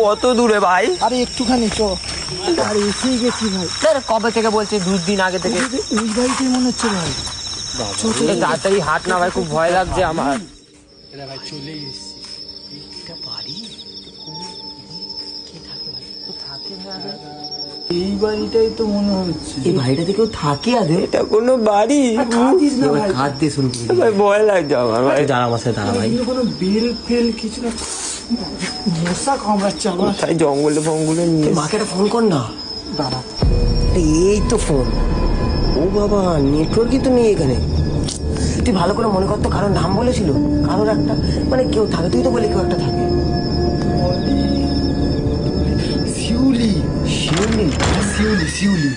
কত দূরে ভাই? আরে একটুখানি চ। আরে এসেই গেছি ভাই। স্যার কবে থেকে বলছি? দু দিন আগে থেকে। এই বাড়িতেই মনে হচ্ছে ভাই। তাড়াতাড়ি হাট না ভাই খুব ভয় লাগছে আমার। এটা ভাই চলে এসেছি। বাড়ি? এই বাড়িটাই তো মনে হচ্ছে। এই বাড়িটাতে কেউ থাকে আদে এটা কোনো বাড়ি। কাঁদতে শুরু ভাই ভয় লাগছে আমার ভাই। দাঁড়া আমার সাথে দাঁড়া ভাই। কোনো বেল ফেল কিছু না মশা কামড়াচ্ছে আমার। তাই জঙ্গলে ফঙ্গলে নিয়ে মাকে একটা ফোন কর না। দাঁড়া। এই তো ফোন ও বাবা নেটওয়ার্কই তো নেই এখানে। তুই ভালো করে মনে করতো কারোর নাম বলেছিল। কারোর একটা মানে কেউ থাকে তুই তো বলে কেউ একটা থাকে। শিউলি শিউলি শিউলি শিউলি।